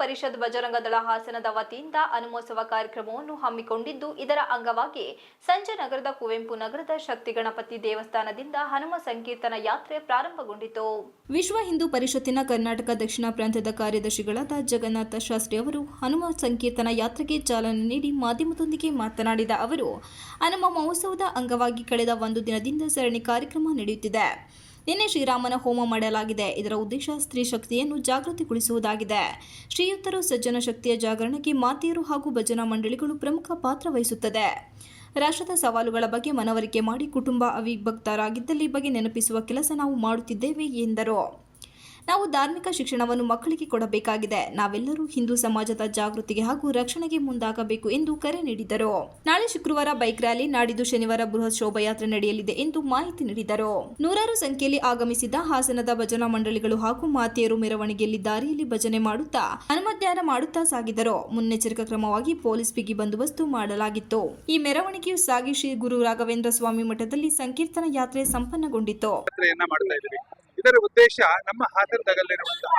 ಪರಿಷತ್ ಭಜರಂಗದಳ ಹಾಸನದ ವತಿಯಿಂದ ಹನುಮೋತ್ಸವ ಕಾರ್ಯಕ್ರಮವನ್ನು ಹಮ್ಮಿಕೊಂಡಿದ್ದು, ಇದರ ಅಂಗವಾಗಿ ಸಂಜೆ ನಗರದ ಕುವೆಂಪು ನಗರದ ಶಕ್ತಿ ಗಣಪತಿ ದೇವಸ್ಥಾನದಿಂದ ಹನುಮ ಸಂಕೀರ್ತನ ಯಾತ್ರೆ ಪ್ರಾರಂಭಗೊಂಡಿತು. ವಿಶ್ವ ಹಿಂದೂ ಪರಿಷತ್ತಿನ ಕರ್ನಾಟಕ ದಕ್ಷಿಣ ಪ್ರಾಂತ್ಯದ ಕಾರ್ಯದರ್ಶಿಗಳಾದ ಜಗನ್ನಾಥ ಶಾಸ್ತ್ರಿ ಅವರು ಹನುಮ ಸಂಕೀರ್ತನ ಯಾತ್ರೆಗೆ ಚಾಲನೆ ನೀಡಿ ಮಾಧ್ಯಮದೊಂದಿಗೆ ಮಾತನಾಡಿದ ಅವರು, ಹನುಮ ಮಹೋತ್ಸವದ ಅಂಗವಾಗಿ ಕಳೆದ ಒಂದು ದಿನದಿಂದ ಸರಣಿ ಕಾರ್ಯಕ್ರಮ ನಡೆಯುತ್ತಿದೆ. ನಿನ್ನೆ ಶ್ರೀರಾಮನ ಹೋಮ ಮಾಡಲಾಗಿದೆ. ಇದರ ಉದ್ದೇಶ ಸ್ತ್ರೀ ಶಕ್ತಿಯನ್ನು ಜಾಗೃತಿಗೊಳಿಸುವುದಾಗಿದೆ. ಶ್ರೀಯುತರು ಸಜ್ಜನ ಶಕ್ತಿಯ ಜಾಗರಣೆಗೆ ಮಾತೆಯರು ಹಾಗೂ ಭಜನಾ ಮಂಡಳಿಗಳು ಪ್ರಮುಖ ಪಾತ್ರ ವಹಿಸುತ್ತದೆ. ರಾಷ್ಟ್ರದ ಸವಾಲುಗಳ ಬಗ್ಗೆ ಮನವರಿಕೆ ಮಾಡಿ ಕುಟುಂಬ ಅವಿಭಕ್ತರಾಗಿದ್ದಲ್ಲಿ ಬಗ್ಗೆ ನೆನಪಿಸುವ ಕೆಲಸ ನಾವು ಮಾಡುತ್ತಿದ್ದೇವೆ ಎಂದರು. ನಾವು ಧಾರ್ಮಿಕ ಶಿಕ್ಷಣವನ್ನು ಮಕ್ಕಳಿಗೆ ಕೊಡಬೇಕಾಗಿದೆ. ನಾವೆಲ್ಲರೂ ಹಿಂದೂ ಸಮಾಜದ ಜಾಗೃತಿಗೆ ಹಾಗೂ ರಕ್ಷಣೆಗೆ ಮುಂದಾಗಬೇಕು ಎಂದು ಕರೆ ನೀಡಿದರು. ನಾಳೆ ಶುಕ್ರವಾರ ಬೈಕ್ ರ್ಯಾಲಿ ನಾಡಿದ್ದು ಶನಿವಾರ ಬೃಹತ್ ಶೋಭಾಯಾತ್ರೆ ನಡೆಯಲಿದೆ ಎಂದು ಮಾಹಿತಿ ನೀಡಿದರು. ನೂರಾರು ಸಂಖ್ಯೆಯಲ್ಲಿ ಆಗಮಿಸಿದ ಹಾಸನದ ಭಜನಾ ಮಂಡಳಿಗಳು ಹಾಗೂ ಮಾತೆಯರು ಮೆರವಣಿಗೆಯಲ್ಲಿ ದಾರಿಯಲ್ಲಿ ಭಜನೆ ಮಾಡುತ್ತಾ ಹನುಮಧ್ಯಾನ ಮಾಡುತ್ತಾ ಸಾಗಿದರು. ಮುನ್ನೆಚ್ಚರಿಕಾ ಕ್ರಮವಾಗಿ ಪೊಲೀಸ್ ಬಿಗಿ ಬಂದೋಬಸ್ತು ಮಾಡಲಾಗಿತ್ತು. ಈ ಮೆರವಣಿಗೆಯು ಸಾಗಿ ಶ್ರೀ ಗುರು ರಾಘವೇಂದ್ರ ಸ್ವಾಮಿ ಮಠದಲ್ಲಿ ಸಂಕೀರ್ತನ ಯಾತ್ರೆ ಸಂಪನ್ನಗೊಂಡಿತು ಇದರ ಉದ್ದೇಶ ನಮ್ಮ ಹಾಸನದಲ್ಲಿರುವಂತಹ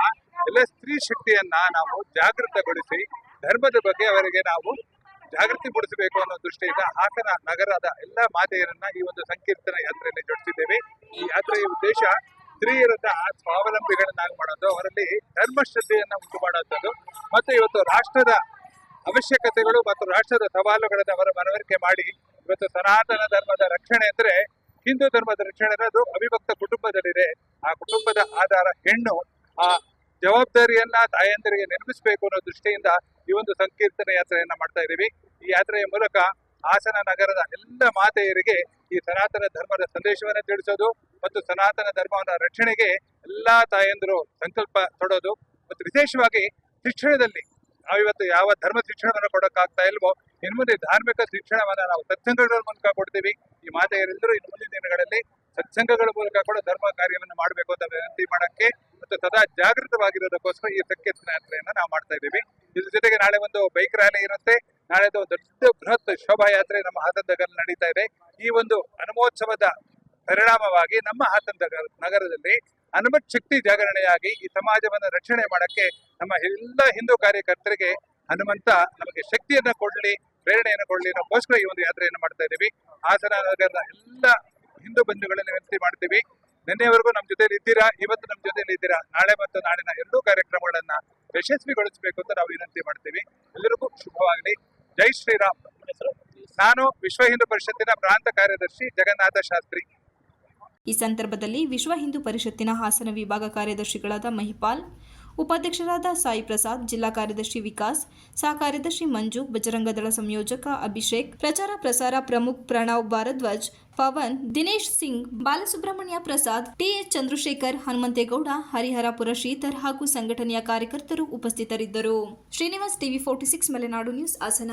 ಎಲ್ಲ ಸ್ತ್ರೀ ಶಕ್ತಿಯನ್ನ ನಾವು ಜಾಗೃತಗೊಳಿಸಿ, ಧರ್ಮದ ಬಗ್ಗೆ ಅವರಿಗೆ ನಾವು ಜಾಗೃತಿ ಮೂಡಿಸಬೇಕು ಅನ್ನೋ ದೃಷ್ಟಿಯಿಂದ ಹಾಸನ ನಗರದ ಎಲ್ಲ ಮಾತೆಯರನ್ನ ಈ ಒಂದು ಸಂಕೀರ್ತನ ಯಾತ್ರೆಯಲ್ಲಿ ಜೋಡಿಸಿದ್ದೇವೆ. ಈ ಯಾತ್ರೆಯ ಉದ್ದೇಶ ಸ್ತ್ರೀಯರನ್ನ ಸ್ವಾವಲಂಬಿಗಳನ್ನಾಗಿ ಮಾಡೋದು, ಅವರಲ್ಲಿ ಧರ್ಮ ಶ್ರದ್ಧೆಯನ್ನ ಉಂಟು ಮಾಡುವಂಥದ್ದು. ಮತ್ತು ಇವತ್ತು ರಾಷ್ಟ್ರದ ಅವಶ್ಯಕತೆಗಳು ಮತ್ತು ರಾಷ್ಟ್ರದ ಸವಾಲುಗಳನ್ನು ಅವರ ಮನವರಿಕೆ ಮಾಡಿ, ಇವತ್ತು ಸನಾತನ ಧರ್ಮದ ರಕ್ಷಣೆ ಅಂದ್ರೆ ಹಿಂದೂ ಧರ್ಮದ ರಕ್ಷಣೆ ಅನ್ನೋದು ಅವಿಭಕ್ತ ಕುಟುಂಬದಲ್ಲಿದೆ. ಆ ಕುಟುಂಬದ ಆಧಾರ ಹೆಣ್ಣು ಆ ಜವಾಬ್ದಾರಿಯನ್ನ ತಾಯಂದಿರಿಗೆ ನಿರ್ಮಿಸಬೇಕು ಅನ್ನೋ ದೃಷ್ಟಿಯಿಂದ ಈ ಒಂದು ಸಂಕೀರ್ತನ ಯಾತ್ರೆಯನ್ನ ಮಾಡ್ತಾ ಇದ್ದೀವಿ. ಈ ಯಾತ್ರೆಯ ಮೂಲಕ ಹಾಸನ ನಗರದ ಎಲ್ಲ ಮಾತೆಯರಿಗೆ ಈ ಸನಾತನ ಧರ್ಮದ ಸಂದೇಶವನ್ನ ತಿಳಿಸೋದು ಮತ್ತು ಸನಾತನ ಧರ್ಮವನ್ನ ರಕ್ಷಣೆಗೆ ಎಲ್ಲಾ ತಾಯಂದಿರು ಸಂಕಲ್ಪ ತೊಡೋದು ಮತ್ತು ವಿಶೇಷವಾಗಿ ಶಿಕ್ಷಣದಲ್ಲಿ ನಾವಿವತ್ತು ಯಾವ ಧರ್ಮ ಶಿಕ್ಷಣವನ್ನು ಕೊಡೋಕ್ಕಾಗ್ತಾ ಇಲ್ವೋ, ಇನ್ನು ಮುಂದೆ ಧಾರ್ಮಿಕ ಶಿಕ್ಷಣವನ್ನು ನಾವು ಸತ್ಸಂಗಗಳ ಮೂಲಕ ಕೊಡ್ತೀವಿ. ಈ ಮಾತೆಯರೆಲ್ಲರೂ ಇನ್ನು ಮುಂದಿನ ದಿನಗಳಲ್ಲಿ ಸತ್ಸಂಗಗಳ ಮೂಲಕ ಕೂಡ ಧರ್ಮ ಕಾರ್ಯವನ್ನು ಮಾಡಬೇಕು ಅಂತ ವಿನಂತಿ ಮಾಡಕ್ಕೆ ಮತ್ತು ಸದಾ ಜಾಗೃತವಾಗಿರೋದಕ್ಕೋಸ್ಕರ ಈ ಸಂಕೇತನ ಯಾತ್ರೆಯನ್ನು ನಾವು ಮಾಡ್ತಾ ಇದ್ದೀವಿ. ಇದ್ರ ಜೊತೆಗೆ ನಾಳೆ ಒಂದು ಬೈಕ್ ರ್ಯಾಲಿ ಇರುತ್ತೆ. ನಾಳೆದು ದೊಡ್ಡ ಬೃಹತ್ ಶೋಭಾಯಾತ್ರೆ ನಮ್ಮ ಹಾಸನದಲ್ಲಿ ನಡೀತಾ ಇದೆ. ಈ ಒಂದು ಹನುಮೋತ್ಸವದ ಪರಿಣಾಮವಾಗಿ ನಮ್ಮ ಹಾಸನ ನಗರದಲ್ಲಿ ಹನುಮತ್ ಶಕ್ತಿ ಜಾಗರಣೆಯಾಗಿ ಈ ಸಮಾಜವನ್ನು ರಕ್ಷಣೆ ಮಾಡಕ್ಕೆ ನಮ್ಮ ಎಲ್ಲ ಹಿಂದೂ ಕಾರ್ಯಕರ್ತರಿಗೆ ಹನುಮಂತ ನಮಗೆ ಶಕ್ತಿಯನ್ನ ಕೊಡ್ಲಿ, ಪ್ರೇರಣೆಯನ್ನು ಕೊಡ್ಲಿ ಅನ್ನೋಕ್ಕೋಸ್ಕರ ಈ ಒಂದು ಯಾತ್ರೆಯನ್ನು ಮಾಡ್ತಾ ಇದ್ದೀವಿ. ಹಾಸನ ನಗರದ ಎಲ್ಲ ಹಿಂದೂ ಬಂಧುಗಳನ್ನು ವಿನಂತಿ ಮಾಡ್ತೀವಿ. ನಿನ್ನೆವರೆಗೂ ನಮ್ಮ ಜೊತೆಲಿ ಇದ್ದೀರಾ? ಇವತ್ತು ನಮ್ಮ ಜೊತೆಲಿ ಇದ್ದೀರಾ? ನಾಳೆ ಮತ್ತು ನಾಡಿನ ಎರಡೂ ಕಾರ್ಯಕ್ರಮಗಳನ್ನ ಯಶಸ್ವಿಗೊಳಿಸಬೇಕು ಅಂತ ನಾವು ವಿನಂತಿ ಮಾಡ್ತೀವಿ. ಎಲ್ಲರಿಗೂ ಶುಭವಾಗಲಿ. ಜೈ ಶ್ರೀರಾಮ್. ನಾನು ವಿಶ್ವ ಹಿಂದೂ ಪರಿಷತ್ತಿನ ಪ್ರಾಂತ ಕಾರ್ಯದರ್ಶಿ ಜಗನ್ನಾಥ ಶಾಸ್ತ್ರಿ. ಈ ಸಂದರ್ಭದಲ್ಲಿ ವಿಶ್ವ ಹಿಂದೂ ಪರಿಷತ್ತಿನ ಹಾಸನ ವಿಭಾಗ ಕಾರ್ಯದರ್ಶಿಗಳಾದ ಮಹಿಪಾಲ್ ಉಪಾಧ್ಯಕ್ಷರಾದ ಸಾಯಿ ಪ್ರಸಾದ್, ಜಿಲ್ಲಾ ಕಾರ್ಯದರ್ಶಿ ವಿಕಾಸ್ ಸಹ ಕಾರ್ಯದರ್ಶಿ ಮಂಜು ಬಜರಂಗದಳ ಸಂಯೋಜಕ ಅಭಿಷೇಕ್, ಪ್ರಚಾರ ಪ್ರಸಾರ ಪ್ರಮುಖ್ ಪ್ರಣವ್ ಭಾರದ್ವಾಜ್, ಪವನ್, ದಿನೇಶ್ ಸಿಂಗ್, ಬಾಲಸುಬ್ರಹ್ಮಣ್ಯ ಪ್ರಸಾದ್, ಟಿಎಚ್ ಚಂದ್ರಶೇಖರ್, ಹನುಮಂತೇಗೌಡ, ಹರಿಹರಪುರ ಶ್ರೀಧರ್ ಹಾಗೂ ಸಂಘಟನೆಯ ಕಾರ್ಯಕರ್ತರು ಉಪಸ್ಥಿತರಿದ್ದರು. Srinivas TV forty six, Malenadu news, Hassan.